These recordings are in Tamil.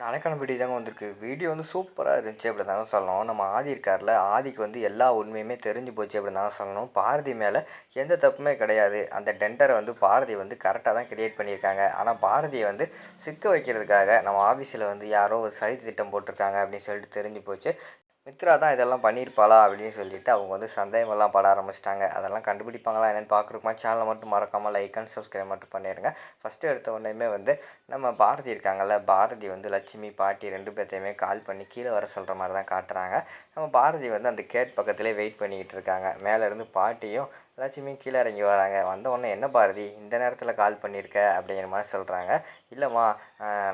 நாளைக்கான வீடியோ தாங்க வந்திருக்கு. வீடியோ வந்து சூப்பராக இருந்துச்சு அப்படி தாங்க சொல்லணும். நம்ம ஆதி இருக்கார்ல ஆதிக்கு வந்து எல்லா உண்மையுமே தெரிஞ்சு போச்சு அப்படி தாங்க சொல்லணும். பாரதி மேலே எந்த தப்புமே கிடையாது. அந்த டெண்டரை வந்து பாரதி வந்து கரெக்டாக தான் கிரியேட் பண்ணியிருக்காங்க. ஆனால் பாரதியை வந்து சிக்க வைக்கிறதுக்காக நம்ம ஆஃபீஸில் வந்து யாரோ ஒரு சதி திட்டம் போட்டிருக்காங்க அப்படின்னு சொல்லிட்டு தெரிஞ்சு போச்சு. மித்ரா தான் இதெல்லாம் பண்ணியிருப்பாளா அப்படின்னு சொல்லிட்டு அவங்க வந்து சந்தேகமெல்லாம் பட ஆரம்பிச்சிட்டாங்க. அதெல்லாம் கண்டுபிடிப்பாங்களா என்னென்னு பார்க்குறக்குமா சேனலை மட்டும் மறக்காமல் லைக் அண்ட் சப்ஸ்கிரைப் மட்டும் பண்ணிடுங்க ஃபஸ்ட்டு எடுத்த உடனேயுமே வந்து நம்ம பாரதி இருக்காங்கல்ல பாரதி வந்து லட்சுமி பாட்டி ரெண்டு பேர்த்தையுமே கால் பண்ணி கீழே வர சொல்கிற மாதிரி தான் காட்டுறாங்க. நம்ம பாரதி வந்து அந்த கேட் பக்கத்துலேயே வெயிட் பண்ணிக்கிட்டு இருக்காங்க. மேலேருந்து பாட்டியும் லட்சுமி கீழே இறங்கி வராங்க. வந்த உடனே என்ன பாரதி இந்த நேரத்தில் கால் பண்ணியிருக்க அப்படிங்கிற மாதிரி சொல்கிறாங்க இல்லைம்மா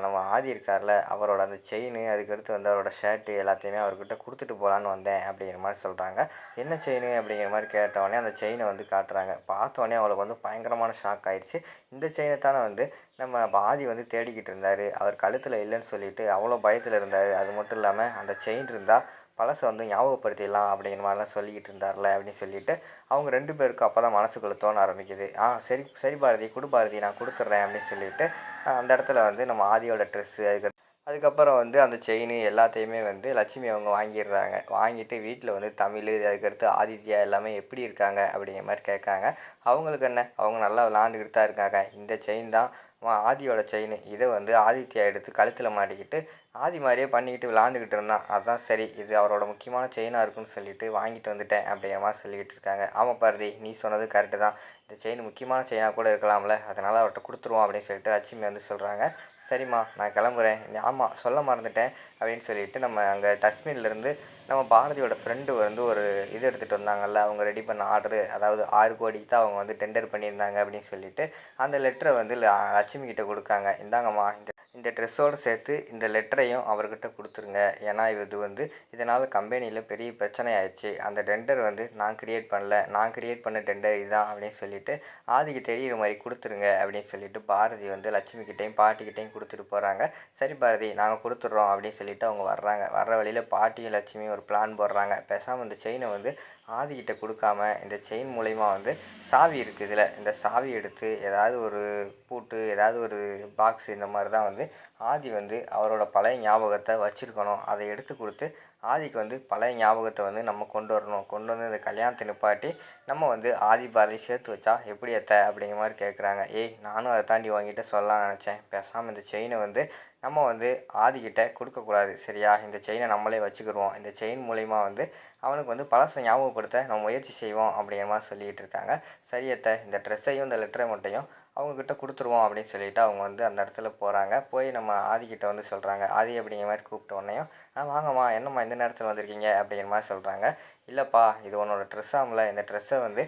நம்ம ஆதி இருக்கார்ல அவரோட அந்த செயின் அதுக்கடுத்து வந்து அவரோட ஷர்ட்டு எல்லாத்தையுமே அவர்கிட்ட கொடுத்துட்டு போகலான்னு வந்தேன் அப்படிங்கிற மாதிரி சொல்கிறாங்க என்ன செயின் அப்படிங்கிற மாதிரி கேட்டவொடனே அந்த செயினை வந்து காட்டுறாங்க. பார்த்தோடனே அவளுக்கு வந்து பயங்கரமான ஷாக் ஆயிடுச்சு இந்த செயினை தானே வந்து நம்ம ஆதி வந்து தேடிக்கிட்டு இருந்தார். அவர் கழுத்தில் இல்லைன்னு சொல்லிட்டு அவ்வளோ பயத்தில் இருந்தார். அது மட்டும் இல்லாமல் அந்த செயின் இருந்தால் பழசை வந்து ஞாபகப்படுத்திடலாம் அப்படிங்கிற மாதிரிலாம் சொல்லிக்கிட்டு இருந்தார்ல அப்படின்னு சொல்லிட்டு அவங்க ரெண்டு பேருக்கும் அப்போ தான் மனசுக்குள்ளே தோண ஆரம்பிக்குது. ஆ சரி சரி பாரதி கொடு பாரதி நான் கொடுத்துட்றேன் அப்படின்னு சொல்லிட்டு அந்த இடத்துல வந்து நம்ம ஆதியோட ட்ரெஸ்ஸு அதுக்கு அதுக்கப்புறம் வந்து அந்த செயின் எல்லாத்தையுமே வந்து லட்சுமி அவங்க வாங்கிடுறாங்க. வாங்கிட்டு வீட்டில் வந்து தமிழ் அதுக்கடுத்து ஆதித்யா எல்லாமே எப்படி இருக்காங்க அப்படிங்கிற மாதிரி கேட்காங்க. அவங்களுக்கு என்ன? அவங்க நல்லா விளாண்டுக்கிட்டு தான் இருக்காங்க. இந்த செயின் தான் ஆதியோட செயின் இதை வந்து ஆதித்யா எடுத்து கழுத்தில் மாட்டிக்கிட்டு ஆதி மாதிரியே பண்ணிக்கிட்டு விளாண்டுக்கிட்டு இருந்தான். அதான் சரி இது அவரோட முக்கியமான செயினாக இருக்குன்னு சொல்லிட்டு வாங்கிட்டு வந்துட்டேன் அப்படிங்கிற மாதிரி சொல்லிக்கிட்டு இருக்காங்க. ஆமாம் பாரதி நீ சொன்னது கரெக்டு தான். இந்த செயின் முக்கியமான செயினாக கூட இருக்கலாம்ல அதனால் அவர்கிட்ட கொடுத்துருவோம் அப்படின்னு சொல்லிட்டு லட்சுமி வந்து சொல்கிறாங்க சரிம்மா நான் கிளம்புறேன். ஆமாம் சொல்ல மறந்துட்டேன் அப்படின்னு சொல்லிட்டு நம்ம அங்கே டஸ்ட்பின்லேருந்து நம்ம பாரதியோட ஃப்ரெண்டு வந்து ஒரு இது எடுத்துகிட்டு வந்தாங்கல்ல அவங்க ரெடி பண்ண ஆர்டரு அதாவது ஆறு கோடிக்கு தான் அவங்க வந்து டெண்டர் பண்ணியிருந்தாங்க அப்படின்னு சொல்லிட்டு அந்த லெட்டரை வந்து லட்சுமி கிட்டே கொடுக்காங்க. இந்தாங்கம்மா இந்த இந்த ட்ரெஸ்ஸோடு சேர்த்து இந்த லெட்டரையும் அவர்கிட்ட கொடுத்துருங்க. ஏன்னா இது வந்து இதனால் கம்பெனியில் பெரிய பிரச்சனை ஆயிடுச்சு அந்த டெண்டர் வந்து நான் கிரியேட் பண்ணல. நான் கிரியேட் பண்ண டெண்டர் இதுதான் அப்படின்னு சொல்லிட்டு ஆதிக்கு தெரியிற மாதிரி கொடுத்துருங்க அப்படின்னு சொல்லிட்டு பாரதி வந்து லட்சுமிக்கிட்டையும் பாட்டிக்கிட்டையும் பாட்டிக்கிட்டேயும் கொடுத்துட்டு போகிறாங்க சரி பாரதி நாங்கள் கொடுத்துட்றோம் அப்படின்னு சொல்லிட்டு அவங்க வர்றாங்க. வர்ற வழியில் பாட்டியும் லட்சுமியும் ஒரு பிளான் போடுறாங்க. பேசாமல் இந்த செயினை வந்து ஆதிக்கிட்ட கொடுக்காம இந்த செயின் மூலயமா வந்து சாவி இருக்குது இதில். இந்த சாவி எடுத்து ஏதாவது ஒரு பூட்டு ஏதாவது ஒரு பாக்ஸ் இந்த மாதிரி தான் வந்து ஆதி வந்து அவரோட பழைய ஞாபகத்தை வச்சுருக்கணும். அதை எடுத்து கொடுத்து ஆதிக்கு வந்து பழைய ஞாபகத்தை வந்து நம்ம கொண்டு வரணும். கொண்டு வந்து இந்த கல்யாணத்தை நிப்பாட்டி நம்ம வந்து ஆதி பாரதி சேர்த்து வச்சா எப்படி எத்த அப்படிங்கிற மாதிரி கேட்குறாங்க ஏய் நானும் அதை தாண்டி வாங்கிட்டு சொல்லலாம் நினச்சேன். பேசாமல் இந்த செயினை வந்து நம்ம வந்து ஆதிக்கிட்ட கொடுக்கக்கூடாது. சரியா? இந்த செயினை நம்மளே வச்சுக்கிடுவோம் இந்த செயின் மூலயமா வந்து அவனுக்கு வந்து பழசை ஞாபகப்படுத்த நம்ம முயற்சி செய்வோம் அப்படிங்கிற மாதிரி சொல்லிகிட்டு இருக்காங்க. சரியத்தை இந்த ட்ரெஸ்ஸையும் இந்த லெட்டரை மட்டும் அவங்கக்கிட்ட கொடுத்துருவோம் அப்படின்னு சொல்லிட்டு அவங்க வந்து அந்த இடத்துல போகிறாங்க போய் நம்ம ஆதிக்கிட்ட வந்து சொல்கிறாங்க ஆதி அப்படிங்கிற மாதிரி கூப்பிட்ட உடனேயும் ஆ வாங்கம்மா என்னம்மா இந்த நேரத்தில் வந்திருக்கீங்க? அப்படிங்கிற மாதிரி சொல்கிறாங்க இல்லைப்பா இது உன்னோட ட்ரெஸ் ஆகல இந்த ட்ரெஸ்ஸை வந்து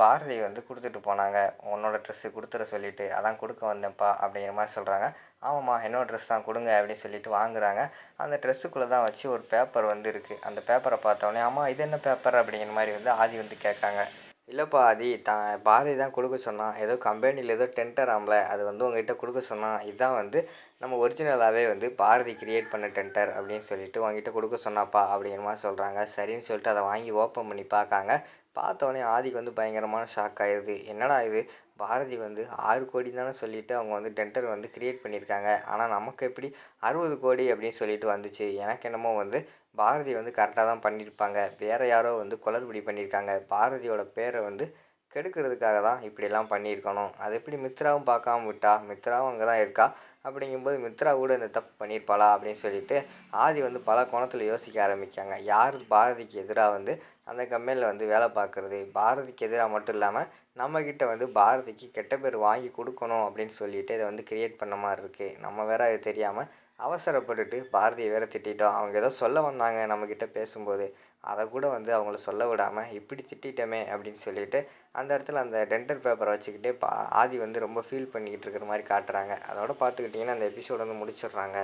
பாரதி வந்து கொடுத்துட்டு போனாங்க. உன்னோட ட்ரெஸ்ஸு கொடுத்துட சொல்லிட்டு அதான் கொடுக்க வந்தேன்ப்பா. அப்படிங்கிற மாதிரி சொல்கிறாங்க ஆமாம்மா என்னோட ட்ரெஸ் தான் கொடுங்க அப்படின்னு சொல்லிட்டு வாங்குறாங்க. அந்த ட்ரெஸ்ஸுக்குள்ளே தான் வச்சு ஒரு பேப்பர் வந்து இருக்குது அந்த பேப்பரை பார்த்தோன்னே ஆமாம் இது என்ன பேப்பர் அப்படிங்கிற மாதிரி வந்து ஆதி வந்து கேட்காங்க. இல்லைப்பா அது தான் பாரதி தான் கொடுக்க சொன்னான். ஏதோ கம்பெனியில் ஏதோ டென்டர் ஆகல அது வந்து உங்ககிட்ட கொடுக்க சொன்னான். இதுதான் வந்து நம்ம ஒரிஜினலாகவே வந்து பாரதி கிரியேட் பண்ண டென்டர் அப்படின்னு சொல்லிட்டு உங்ககிட்ட கொடுக்க சொன்னாப்பா அப்படிங்கிற மாதிரி சொல்கிறாங்க சரின்னு சொல்லிட்டு அதை வாங்கி ஓப்பன் பண்ணி பார்க்காங்க. பார்த்தோன்னே ஆதிக்கு வந்து பயங்கரமான ஷாக் ஆயிடுது என்னடா இது? பாரதி வந்து ஆறு கோடி தானே சொல்லிவிட்டு அவங்க வந்து டெண்டர் வந்து கிரியேட் பண்ணியிருக்காங்க. ஆனால் நமக்கு எப்படி அறுபது கோடி அப்படின்னு சொல்லிட்டு வந்துச்சு. எனக்கு என்னமோ வந்து பாரதி வந்து கரெக்டாக தான் பண்ணியிருப்பாங்க. வேறு யாரோ வந்து குளறுபடி பண்ணியிருக்காங்க. பாரதியோட பேரை வந்து கெடுக்கிறதுக்காக தான் இப்படிலாம் பண்ணியிருக்கணும். அது எப்படி மித்ராவும் பார்க்காம விட்டா? மித்ராவும் அங்கே தான் இருக்கா? அப்படிங்கும்போது மித்ரா கூட இந்த தப்பு பண்ணியிருப்பாளா? அப்படின்னு சொல்லிட்டு ஆதி வந்து பல கோணத்தில் யோசிக்க ஆரம்பிக்காங்க யார் பாரதிக்கு எதிராக வந்து அந்த கம்பெனியில் வந்து வேலை பார்க்குறது பாரதிக்கு எதிராக மட்டும் இல்லாமல் நம்மக்கிட்ட வந்து பாரதிக்கு கெட்ட பேர் வாங்கி கொடுக்கணும் அப்படின்னு சொல்லிட்டு இதை வந்து கிரியேட் பண்ண மாதிரி இருக்குது நம்ம வேற அது தெரியாமல் அவசரப்பட்டுட்டு பாரதியை வேற திட்டிட்டோம். அவங்க ஏதோ சொல்ல வந்தாங்க நம்மக்கிட்ட பேசும்போது. அதை கூட வந்து அவங்கள சொல்ல விடாமல் இப்படி திட்டிட்டோமே அப்படின்னு சொல்லிட்டு அந்த இடத்துல அந்த டென்டல் பேப்பரை வச்சுக்கிட்டே பா ஆதி வந்து ரொம்ப ஃபீல் பண்ணிக்கிட்டு இருக்கிற மாதிரி காட்டுறாங்க. அதோட பார்த்துக்கிட்டிங்கன்னா அந்த எபிசோட் வந்து முடிச்சிடுறாங்க.